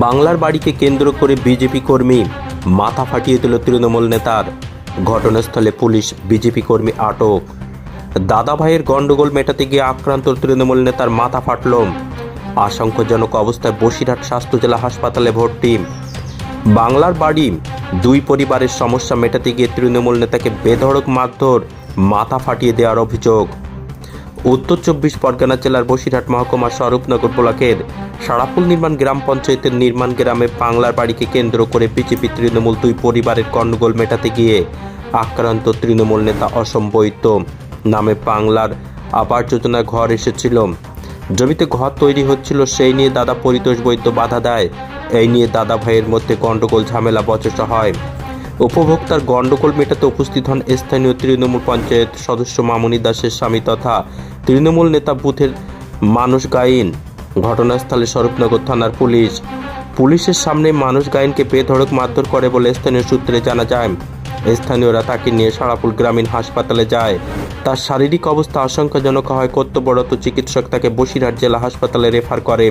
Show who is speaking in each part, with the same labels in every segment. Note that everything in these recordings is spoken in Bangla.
Speaker 1: বাংলার বাড়িকে কেন্দ্র করে বিজেপি কর্মী মাথা ফাটিয়ে দিল তৃণমূল নেতার। ঘটনাস্থলে পুলিশ বিজেপি কর্মী আটক। দাদা ভাইয়ের গন্ডগোল মেটাতে গিয়ে আক্রান্ত তৃণমূল নেতার মাথা ফাটল। আশঙ্কাজনক অবস্থায় বসিরহাট স্বাস্থ্য জেলা হাসপাতালে ভর্তি। বাংলার বাড়ি দুই পরিবারের সমস্যা মেটাতে গিয়ে তৃণমূল নেতাকে বেধড়ক মারধর, মাথা ফাটিয়ে দেওয়ার অভিযোগ। উত্তর চব্বিশ পরগনা জেলার বসিরহাট মহকুমার স্বরূপনগর ব্লকের সারাপুল নির্মাণ গ্রাম পঞ্চায়েতের নির্মাণ গ্রামে বাংলার বাড়িকে কেন্দ্র করে বিজেপি তৃণমূল দুই পরিবারের গণ্ডগোল মেটাতে গিয়ে আক্রান্ত তৃণমূল নেতা অসম নামে বাংলার আবাস যোজনায় ঘর এসেছিল। জমিতে ঘর তৈরি হচ্ছিল, সেই নিয়ে দাদা পরিতোষ বৈদ্য বাধা দেয়। এই নিয়ে দাদা ভাইয়ের মধ্যে গণ্ডগোল, ঝামেলা, বচসা হয়। উপভোক্তার গণ্ডগোল মেটাতে উপস্থিত হন স্থানীয় তৃণমূল পঞ্চায়েত সদস্য মামুনি দাসের স্বামী তথা তৃণমূল নেতা বুথের মানুষ গাইন। ঘটনাস্থলে স্বরূপনগর থানার পুলিশ। পুলিশের সামনে মানুষ গাইনকে বেধড়ক মারধর করে বলে স্থানীয় সূত্রে জানা যায়, স্থানীয়রা তাকে নিয়ে সারাপুল গ্রামীণ হাসপাতালে যায়। তার শারীরিক অবস্থা আশঙ্কাজনক হয়, কর্তব্যরত চিকিৎসক তাকে বসিরহাট জেলা হাসপাতালে রেফার করে।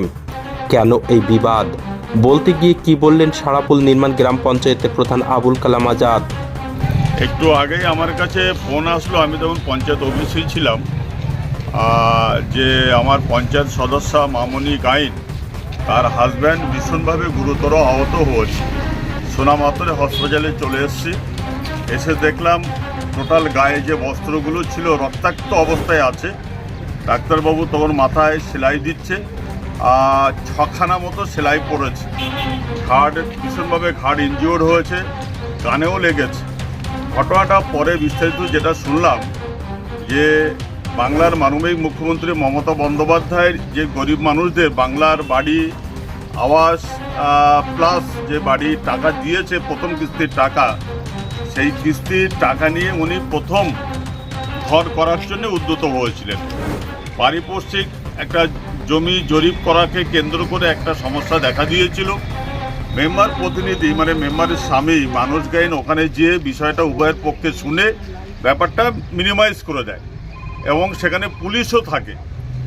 Speaker 1: কেন এই বিবাদ? বলতে গিয়ে কি বললেন সারাপুল নির্মাণ গ্রাম পঞ্চায়েতের প্রধান আবুল কালাম আজাদ?
Speaker 2: একটু আগেই আমার কাছে ফোন আসলো, আমি তখন পঞ্চায়েত অফিসেই ছিলাম। যে আমার পঞ্চায়েত সদস্য মামনি গাইন, তার হাজব্যান্ড ভীষণভাবে গুরুতর আহত হয়েছে। শোনা মাত্রে হসপিটালে চলে এসেছি। এসে দেখলাম টোটাল গায়ে যে বস্ত্রগুলো ছিল, রক্তাক্ত অবস্থায় আছে। ডাক্তারবাবু তখন মাথায় সেলাই দিচ্ছে। ছখানা মতো সেলাই পড়েছে। ঘাড় ভীষণভাবে ঘাড় ইনজিওর্ড হয়েছে, কানেও লেগেছে। ঘটনাটা পরে বিস্তারিত যেটা শুনলাম, যে বাংলার মানবিক মুখ্যমন্ত্রী মমতা বন্দ্যোপাধ্যায়ের যে গরিব মানুষদের বাংলার বাড়ি, আবাস প্লাস যে বাড়ি টাকা দিয়েছে, প্রথম কিস্তির টাকা, সেই কিস্তির টাকা নিয়ে উনি প্রথম ঘর করার জন্য উদ্যত হয়েছিলেন। পারিপার্শ্বিক একটা জমি জরিপ করাকে কেন্দ্র করে একটা সমস্যা দেখা দিয়েছিল। মেম্বার প্রতিনিধি মানে মেম্বারের স্বামী মানুষ গাইন ওখানে যেয়ে বিষয়টা উভয়ের পক্ষে শুনে ব্যাপারটা মিনিমাইজ করে দেয়। এবং সেখানে পুলিশও থাকে।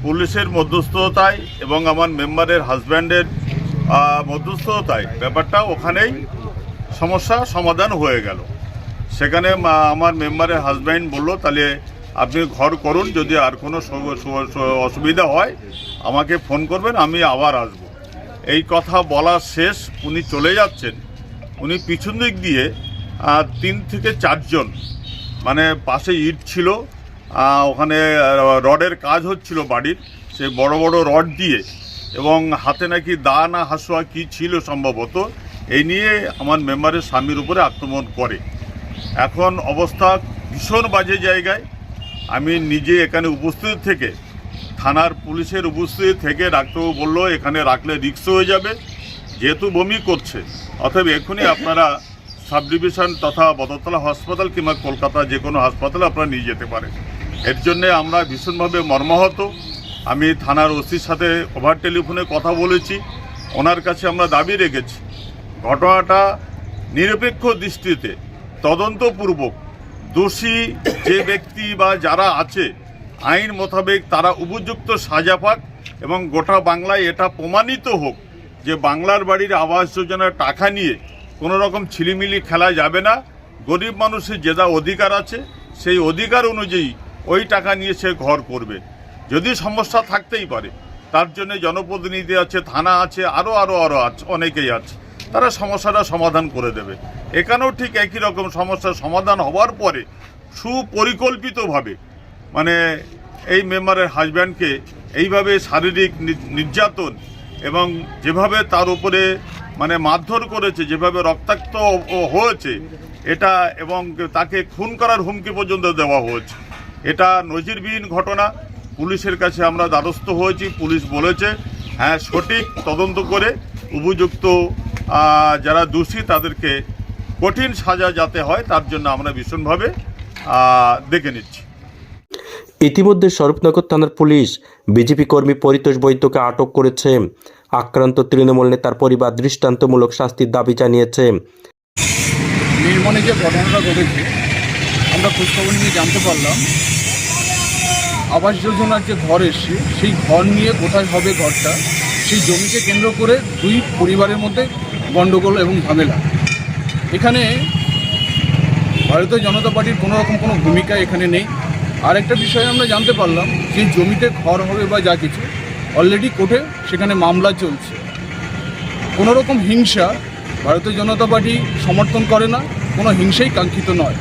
Speaker 2: পুলিশের মধ্যস্থতায় এবং আমার মেম্বারের হাজব্যান্ডের মধ্যস্থতায় ব্যাপারটা ওখানেই সমস্যা সমাধান হয়ে গেল। সেখানে আমার মেম্বারের হাজব্যান্ড বলল, তাহলে আপনি ঘর করুন, যদি আর কোনো অসুবিধা হয়, আমাকে ফোন করবেন, আমি আবার আসব। এই কথা বলা শেষ, উনি চলে যাচ্ছেন। উনি পিছন দিক দিয়ে তিন থেকে চারজন মানে পাশে ইট ছিল ওখানে রডের কাজ হচ্ছিল বাড়ির সে বড় বড় রড দিয়ে, এবং হাতে নাকি দা না হাসুয়া কী ছিল সম্ভবত, এই নিয়ে আমার মেম্বারের স্বামীর উপরে আক্রমণ করে। এখন অবস্থা ভীষণ বাজে জায়গায় আমি নিজে এখানে উপস্থিত থেকে, থানার পুলিশের উপস্থিত থেকে ডাক্তারবাবু বলল, এখানে রাখলে রিক্স হয়ে যাবে, যেহেতু বমি করছে। অতএব এখনই আপনারা সাব ডিভিশন তথা বদরতলা হাসপাতাল কিংবা কলকাতা যে কোনো হাসপাতালে আপনারা নিয়ে যেতে পারেন। এর জন্যে আমরা ভীষণভাবে মর্মাহত। আমি থানার ওসির সাথে ওভার টেলিফোনে কথা বলেছি। ওনার কাছে আমরা দাবি রেখেছি। ঘটনাটা নিরপেক্ষ দৃষ্টিতে তদন্তপূর্বক দোষী যে ব্যক্তি বা যারা আছে, আইন মোতাবেক তারা উপযুক্ত সাজা পাক এবং গোটা বাংলায় এটা প্রমাণিত হোক যে বাংলার বাড়ির আবাস যোজনার টাকা নিয়ে কোনো রকম ছিলিমিলি খেলা যাবে না, গরিব মানুষের যেটা অধিকার আছে, সেই অধিকার অনুযায়ী ওই টাকা নিয়ে সে ঘর করবে। যদি সমস্যা থাকতেই পারে, তার জন্য জনপ্রতিনিধি আছে, থানা আছে আরও আরও আরও আছে, অনেকেই আছে, তারা সমস্যাটা সমাধান করে দেবে। এখানেও ঠিক একই রকম সমস্যার সমাধান হওয়ার পরে সুপরিকল্পিতভাবে মানে এই মেম্বারের হাজব্যান্ডকে এইভাবে শারীরিক নির্যাতন এবং যেভাবে তার উপরে মানে মারধর করেছে, যেভাবে রক্তাক্ত হয়েছে, এটা এবং তাকে খুন করার হুমকি পর্যন্ত দেওয়া হয়েছে। এটা নজিরবিহীন ঘটনা। পুলিশের কাছে আমরা দ্বারস্থ হয়েছি। পুলিশ বলেছে হ্যাঁ সঠিক তদন্ত করে উপযুক্ত যারা দোষী তাদেরকে কঠিন সাজা যাতে হয় তার জন্য আমরা ভীষণভাবে দেখে নিচ্ছি।
Speaker 1: ইতিমধ্যে স্বরূপনগর থানার পুলিশ বিজেপি কর্মী পরিতোষ বৈদ্যকে আটক করেছে। আক্রান্ত তৃণমূল নেতার পরিবার দৃষ্টান্তমূলক শাস্তির দাবি জানিয়েছে।
Speaker 3: নির্মণে যে ঘটনাটা ঘটেছে আমরা খোঁজখবর নিয়ে জানতে পারলাম আবাস যোজনার যে ঘর এসছে সেই ঘর নিয়ে কোথায় হবে ঘরটা সেই জমিকে কেন্দ্র করে দুই পরিবারের মধ্যে গণ্ডগোল এবং ঝামেলা। এখানে ভারতীয় জনতা পার্টির কোনো রকম কোনো ভূমিকা এখানে নেই। আর একটা বিষয় আমরা জানতে পারলাম, যে জমিতে ঘর হবে বা যা কিছু অলরেডি কোর্টে সেখানে মামলা চলছে। কোনো রকম হিংসা ভারতীয় জনতা পার্টি সমর্থন করে না, কোনো হিংসাই কাঙ্ক্ষিত নয়।